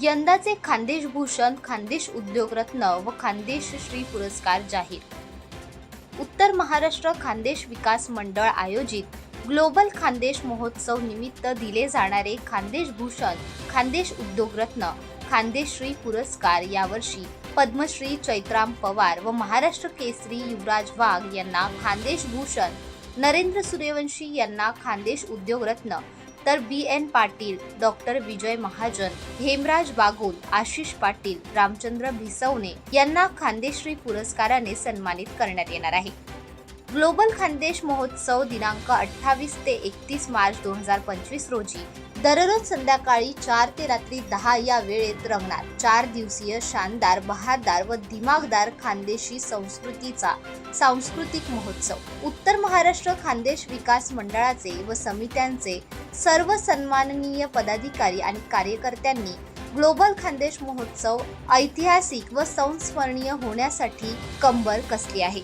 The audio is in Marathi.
यंदाचे खानदेश भूषण खानदेश उद्योगरत्न व खानदेश श्री पुरस्कार जाहीर. उत्तर महाराष्ट्र खानदेश विकास मंडळ आयोजित ग्लोबल खानदेश महोत्सव निमित्त दिले जाणारे खानदेश भूषण खानदेश उद्योगरत्न खानदेश श्री पुरस्कार यावर्षी पद्मश्री चैत्राम पवार व महाराष्ट्र केसरी युवराज वाघ यांना खानदेश भूषण नरेंद्र सूर्यवंशी यांना खानदेश उद्योगरत्न तर B N Patil doctor Vijay Mahajan Hemraj Bagul Ashish Patil Ramchandra Bhiswane यांना खानदेश्री पुरस्काराने सन्मानित करण्यात येणार आहे. ग्लोबल खानदेश महोत्सव दिनांक अठ्ठावीस ते एकतीस मार्च दोन हजार पंचवीस रोजी दररोज संध्याकाळी चार ते रात्री दहा या वेळेत रंगणार. चार दिवसीय शानदार बहारदार व दिमागदार खानदेशी संस्कृतीचा सांस्कृतिक महोत्सव. उत्तर महाराष्ट्र खानदेश विकास मंडळाचे व समित्यांचे सर्व सन्माननीय पदाधिकारी आणि कार्यकर्त्यांनी ग्लोबल खानदेश महोत्सव ऐतिहासिक व संस्मरणीय होण्यासाठी कंबर कसली आहे?